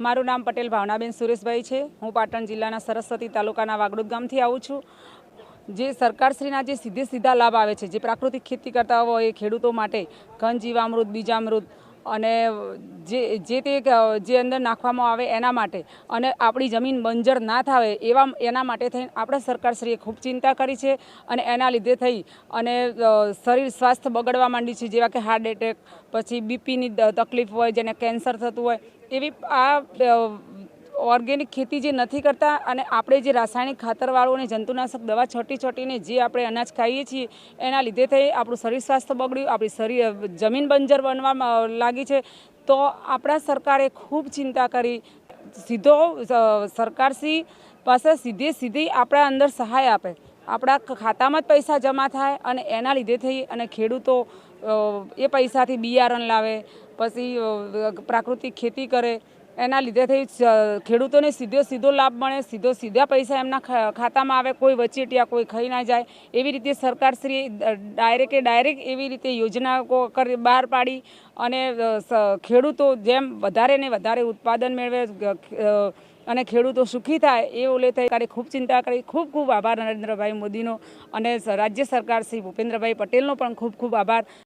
મારું નામ પટેલ ભાવનાબેન સુરેશભાઈ છે. હું પાટણ જિલ્લાના સરસ્વતી તાલુકાના વાગડોદ ગામથી આવું છું. જે સરકારશ્રીના જે સીધે સીધા લાભ આવે છે, જે પ્રાકૃતિક ખેતી કરતા હોય એ ખેડૂતો માટે ઘન જીવામૃત, બીજામૃત અને જે જે તે જે અંદર નાખવામાં આવે એના માટે. અને આપણી જમીન બંજર ના થાય એવા, એના માટે થઈને આપણે સરકારશ્રીએ ખૂબ ચિંતા કરી છે અને એના લીધે થઈ. અને શરીર સ્વાસ્થ્ય બગડવા માંડી છે, જેવા કે હાર્ટ એટેક, પછી બીપીની તકલીફ હોય, જેને કેન્સર થતું હોય, એવી આ ઓર્ગેનિક ખેતી જે નથી કરતા અને આપણે જે રાસાયણિક ખાતરવાળું અને જંતુનાશક દવા છટી છટીને જે આપણે અનાજ ખાઈએ છીએ, એના લીધે થઈ આપણું શરીર સ્વાસ્થ્ય બગડ્યું, આપણી શરીર જમીન બંજર બનવા લાગી છે. તો આપણા સરકારે ખૂબ ચિંતા કરી. સીધો સરકારશ્રી પાસે સીધે સીધી આપણા અંદર સહાય આપે. આપણા ખાતામાં જ પૈસા જમા થાય અને એના લીધે થઈ અને ખેડૂતો એ પૈસાથી બિયારણ લાવે, પછી પ્રાકૃતિક ખેતી કરે. એના લીધેથી થઈ ખેડૂતોને સીધો સીધો લાભ મળે, સીધો સીધા પૈસા એમના ખાતામાં આવે, કોઈ વચેટિયા, કોઈ ખાઈ ના જાય. એવી રીતે સરકારશ્રી ડાયરેક્ટે ડાયરેક્ટ એવી રીતે યોજનાઓ કરી, બહાર પાડી અને ખેડૂતો જેમ વધારે ને વધારે ઉત્પાદન મેળવે અને ખેડૂતો સુખી થાય એ ઓલે થઈ ત્યારે ખૂબ ચિંતા કરી. ખૂબ ખૂબ આભાર નરેન્દ્રભાઈ મોદીનો અને રાજ્ય સરકાર શ્રી ભૂપેન્દ્રભાઈ પટેલનો પણ ખૂબ ખૂબ આભાર.